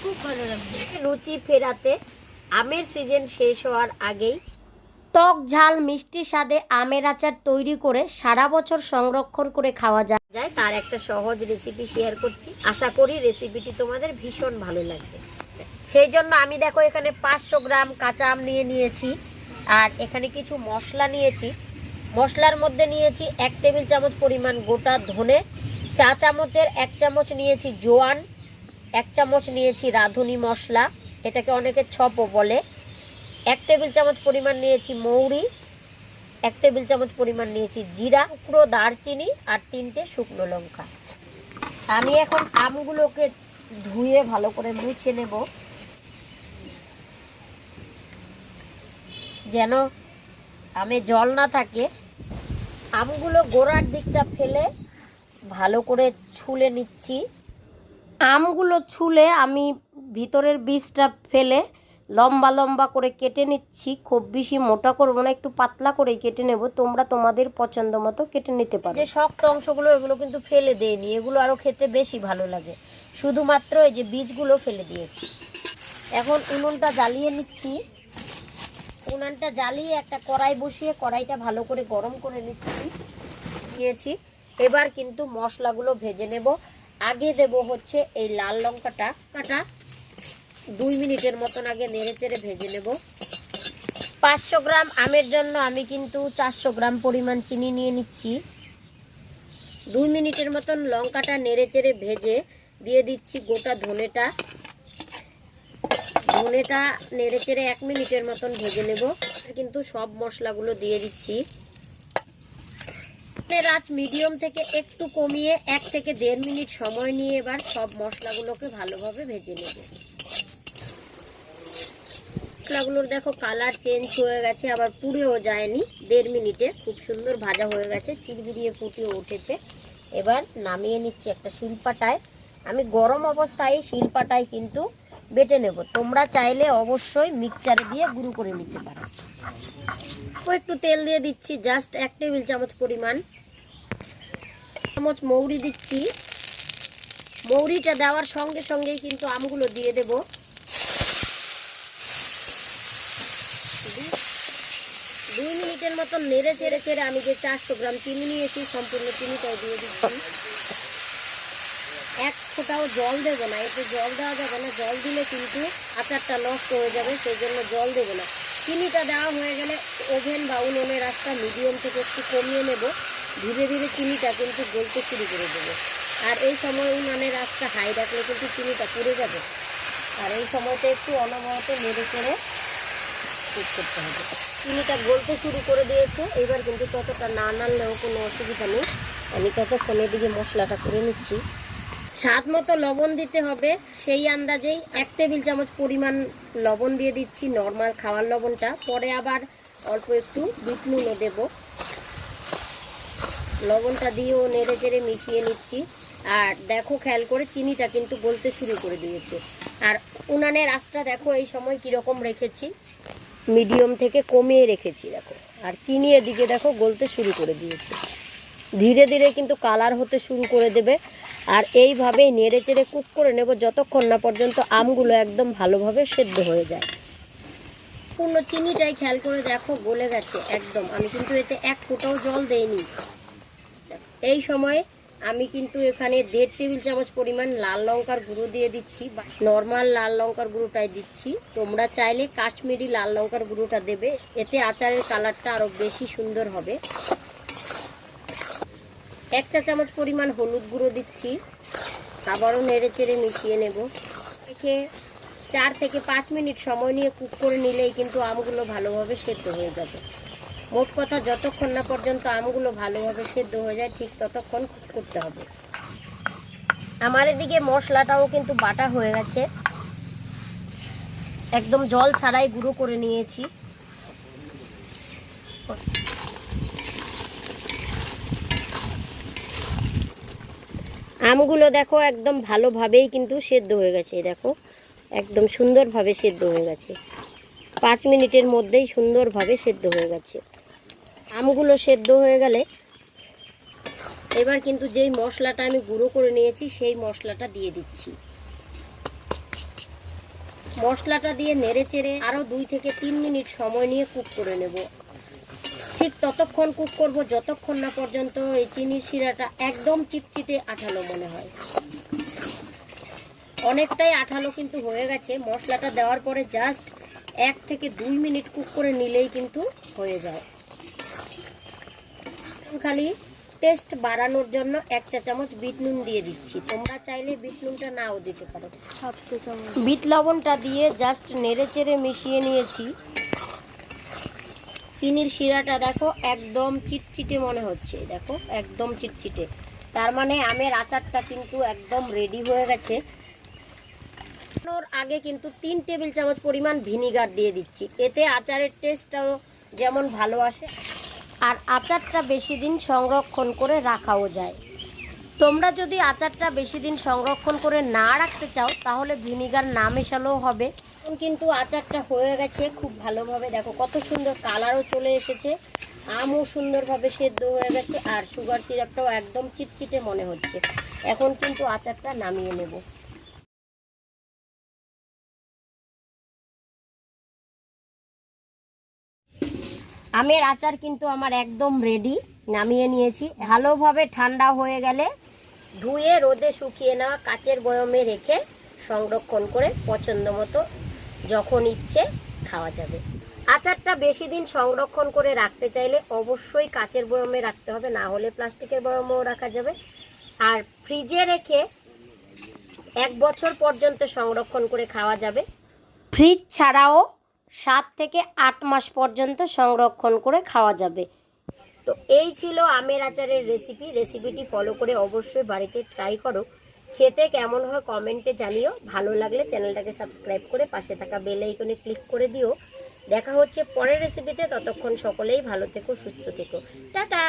খুব ভালো লাগবে রুচি ফেরাতে আমের সিজন শেষ হওয়ার আগেই টক ঝাল মিষ্টি স্বাদে আমের আচার তৈরি করে সারা বছর সংরক্ষণ করে খাওয়া যায়। তার একটা সহজ রেসিপি শেয়ার করছি। আশা করি রেসিপিটি তোমাদের ভীষণ ভালো লাগবে। সেই জন্য আমি দেখো এখানে পাঁচশো গ্রাম কাঁচা আম নিয়ে নিয়েছি আর এখানে কিছু মশলা নিয়েছি। মশলার মধ্যে নিয়েছি এক টেবিল চামচ পরিমাণ গোটা ধনে চা চামচের এক চামচ নিয়েছি জোয়ান এক চামচ নিয়েছি রাঁধুনি মশলা, এটাকে অনেকে ছপও বলে। এক টেবিল চামচ পরিমাণ নিয়েছি মৌরি, এক টেবিল চামচ পরিমাণ নিয়েছি জিরা, পুরো দারচিনি আর তিনটে শুকনো লঙ্কা। আমি এখন আমগুলোকে ধুয়ে ভালো করে মুছে নেব। যেন আমে জল না থাকে। আমগুলো গোড়ার দিকটা ফেলে ভালো করে ছুলে নিচ্ছি। আমগুলো ছুলে আমি ভিতরের বীজটা ফেলে লম্বা লম্বা করে কেটে নিচ্ছি। খুব বেশি মোটা করব না, একটু পাতলা করেই কেটে নেব। তোমরা তোমাদের পছন্দ মতো কেটে নিতে পারো। যে শক্ত অংশগুলো, এগুলো কিন্তু ফেলে দেয়নি এগুলো আরও খেতে বেশি ভালো লাগে। শুধুমাত্র এই যে বীজগুলো ফেলে দিয়েছি। এখন উনুনটা জ্বালিয়ে নিচ্ছি। উনানটা জ্বালিয়ে একটা কড়াই বসিয়ে কড়াইটা ভালো করে গরম করে নিচ্ছি, দিয়েছি। এবার কিন্তু মশলাগুলো ভেজে নেব। আগে দেব হচ্ছে এই লাল লঙ্কাটা। কাটা। দুই মিনিটের মতন আগে নেড়ে চেড়ে ভেজে নেব। পাঁচশো গ্রাম আমের জন্য আমি কিন্তু চারশো গ্রাম পরিমাণ চিনি নিয়ে নিচ্ছি। দুই মিনিটের মতন লঙ্কাটা নেড়ে চেড়ে ভেজে দিয়ে দিচ্ছি গোটা ধনেটা। ধনেটা নেড়ে চেড়ে এক মিনিটের মতন ভেজে নেব। কিন্তু সব মশলাগুলো দিয়ে দিচ্ছি। আঁচ মিডিয়াম থেকে একটু কমিয়ে এক থেকে দেড় মিনিট সময় নিয়ে এবার সব মশলাগুলোকে ভালোভাবে ভেজে নেব। মশলাগুলোর দেখো কালার চেঞ্জ হয়ে গেছে, আবার পুড়েও যায়নি। দেড় মিনিটে খুব সুন্দর ভাজা হয়ে গেছে চিরবিরিয়ে ফুটিয়ে উঠেছে। এবার নামিয়ে নিচ্ছি একটা শিলপাটায়। আমি গরম অবস্থায় শিলপাটায় কিন্তু বেটে নেব। তোমরা চাইলে অবশ্যই মিক্সচারে দিয়ে গুঁড়ো করে নিতে পারো। একটু তেল দিয়ে দিচ্ছি, জাস্ট এক টেবিল চামচ পরিমাণ। চামচ মৌরি দিচ্ছি। মৌরিটা দেওয়ার সঙ্গে সঙ্গেই কিন্তু আমগুলো দিয়ে দেব। দুই মিনিটের মতন নেড়ে চেড়ে চেড়ে আমি যে চারশো গ্রাম চিনি নিয়েছি, সম্পূর্ণ চিনিটাও দিয়ে দিচ্ছি। এক ফোঁটাও জল দেবো না এতে জল দেওয়া যাবে না, জল দিলে কিন্তু আচারটা নষ্ট হয়ে যাবে, সেই জন্য জল দেবো না। চিনিটা দেওয়া হয়ে গেলে ওভেন বা উনুনের আঁচটা মিডিয়াম থেকে একটু কমিয়ে নেব। ধীরে ধীরে চিনিটা কিন্তু গলতে শুরু করে দেবো। আর এই সময় উনানের আঁচটা হাই রাখলে কিন্তু চিনিটা পুড়ে যাবে। আর এই সময়টা একটু অনবরত নেড়ে করে কুক করতে হবে। চিনিটা গলতে শুরু করে দিয়েছে, এবার কিন্তু ততটা না নাড়লেও কোনো অসুবিধা নেই। আমি ততক্ষণের দিকে মশলাটা করে নিচ্ছি। স্বাদ মতো লবণ দিতে হবে, সেই আন্দাজেই এক টেবিল চামচ পরিমাণ লবণ দিয়ে দিচ্ছি নর্মাল খাওয়ার লবণটা। পরে আবার অল্প একটু বিট নুনও দেব। লবণটা দিয়েও নেড়ে চেড়ে মিশিয়ে নিচ্ছি। আর দেখো, খেয়াল করে চিনিটা কিন্তু গলতে শুরু করে দিয়েছে। আর উনানের আঁচটা দেখো, এই সময় কীরকম রেখেছি। মিডিয়াম থেকে কমিয়ে রেখেছি, দেখো। আর চিনি এদিকে দেখো, গলতে শুরু করে দিয়েছে। ধীরে ধীরে কিন্তু কালার হতে শুরু করে দেবে। আর এইভাবেই নেড়ে চেড়ে কুক করে নেব, যতক্ষণ না পর্যন্ত আমগুলো একদম ভালোভাবে সেদ্ধ হয়ে যায়। পূর্ণ চিনিটাই খেয়াল করে দেখো, গলে গেছে একদম। আমি কিন্তু এতে এক ফোঁটাও জল দেইনি। এই সময় আমি কিন্তু এখানে দেড় টেবিল চামচ পরিমাণ লাল লঙ্কার গুঁড়ো দিয়ে দিচ্ছি নর্মাল লাল লঙ্কার গুঁড়োটাই দিচ্ছি। তোমরা চাইলে কাশ্মীরি লাল লঙ্কার গুঁড়োটা দেবে, এতে আচারের কালারটা আরও বেশি সুন্দর হবে। এক চা চামচ পরিমাণ হলুদ গুঁড়ো দিচ্ছি, আবারও নেড়ে চেড়ে মিশিয়ে নেব। রেখে চার থেকে পাঁচ মিনিট সময় নিয়ে কুক করে নিলেই কিন্তু আমগুলো ভালোভাবে সেদ্ধ হয়ে যাবে। মোট কথা যতক্ষণ না পর্যন্ত আমগুলো ভালোভাবে সেদ্ধ হয়ে যায়, ঠিক ততক্ষণ করতে হবে। আমার এদিকে মশলাটাও কিন্তু বাটা হয়ে গেছে। একদম জল ছাড়াই গুঁড়ো করে নিয়েছি। আমগুলো দেখো একদম ভালোভাবেই কিন্তু সেদ্ধ হয়ে গেছে, দেখো। একদম সুন্দরভাবে সেদ্ধ হয়ে গেছে। পাঁচ মিনিটের মধ্যেই সুন্দরভাবে সেদ্ধ হয়ে গেছে। আমগুলো সেদ্ধ হয়ে গেলে এবার কিন্তু যেই মশলাটা আমি গুঁড়ো করে নিয়েছি, সেই মশলাটা দিয়ে দিচ্ছি। মশলাটা দিয়ে নেড়ে চেড়ে আরও দুই থেকে তিন মিনিট সময় নিয়ে কুক করে নেব। ঠিক ততক্ষণ কুক করব, যতক্ষণ না পর্যন্ত এই চিনির শিরাটা একদম চিটচিটে আঠালো মনে হয়। অনেকটাই আঠালো কিন্তু হয়ে গেছে, মশলাটা দেওয়ার পরে জাস্ট এক থেকে দুই মিনিট কুক করে নিলেই কিন্তু হয়ে যায়। খালি টেস্ট বাড়ানোর জন্য এক চা চামচ বিট নুন দিয়ে দিচ্ছি। তোমরা চাইলে বিট নুনটা নাও দিতে পারো। বিট লবণটা দিয়ে জাস্ট নেড়ে চেড়ে মিশিয়ে নিয়েছি। চিনির শিরাটা দেখো একদম চিটচিটে মনে হচ্ছে। দেখো একদম চিটচিটে। তার মানে আমের আচারটা কিন্তু একদম রেডি হয়ে গেছে। আগে কিন্তু তিন টেবিল চামচ পরিমাণ ভিনিগার দিয়ে দিচ্ছি। এতে আচারের টেস্টটাও যেমন ভালো আসে আর আচারটা বেশি দিন সংরক্ষণ করে রাখাও যায়। তোমরা যদি আচারটা বেশি দিন সংরক্ষণ করে না রাখতে চাও, তাহলে ভিনিগার না মেশালেও হবে। কিন্তু আচারটা হয়ে গেছে খুব ভালোভাবে। দেখো কত সুন্দর কালারও চলে এসেছে। আমও সুন্দরভাবে সেদ্ধ হয়ে গেছে আর সুগার সিরাপটাও একদম চিটচিটে মনে হচ্ছে। এখন কিন্তু আচারটা নামিয়ে নেব। আমের আচার কিন্তু আমার একদম রেডি নামিয়ে নিয়েছি। ভালোভাবে ঠান্ডা হয়ে গেলে ধুয়ে রোদে শুকিয়ে নেওয়া কাচের বয়মে রেখে সংরক্ষণ করে পছন্দ মতো যখন ইচ্ছে খাওয়া যাবে। আচারটা বেশি দিন সংরক্ষণ করে রাখতে চাইলে অবশ্যই কাচের বয়মে রাখতে হবে, না হলে প্লাস্টিকের বয়মেও রাখা যাবে। আর ফ্রিজে রেখে এক বছর পর্যন্ত সংরক্ষণ করে খাওয়া যাবে। ফ্রিজ ছাড়াও সাত থেকে আট মাস পর্যন্ত সংরক্ষণ করে খাওয়া যাবে। তো এই ছিল আমের আচারের রেসিপি রেসিপিটি ফলো করে অবশ্যই বাড়িতে ট্রাই করো। খেতে কেমন হয় কমেন্টে জানিও। ভালো লাগলে চ্যানেলটাকে সাবস্ক্রাইব করে পাশে থাকা বেল আইকনে ক্লিক করে দিও। দেখা হচ্ছে পরের রেসিপিতে ততক্ষণ সকলেই ভালো থেকো, সুস্থ থেকো। টাটা!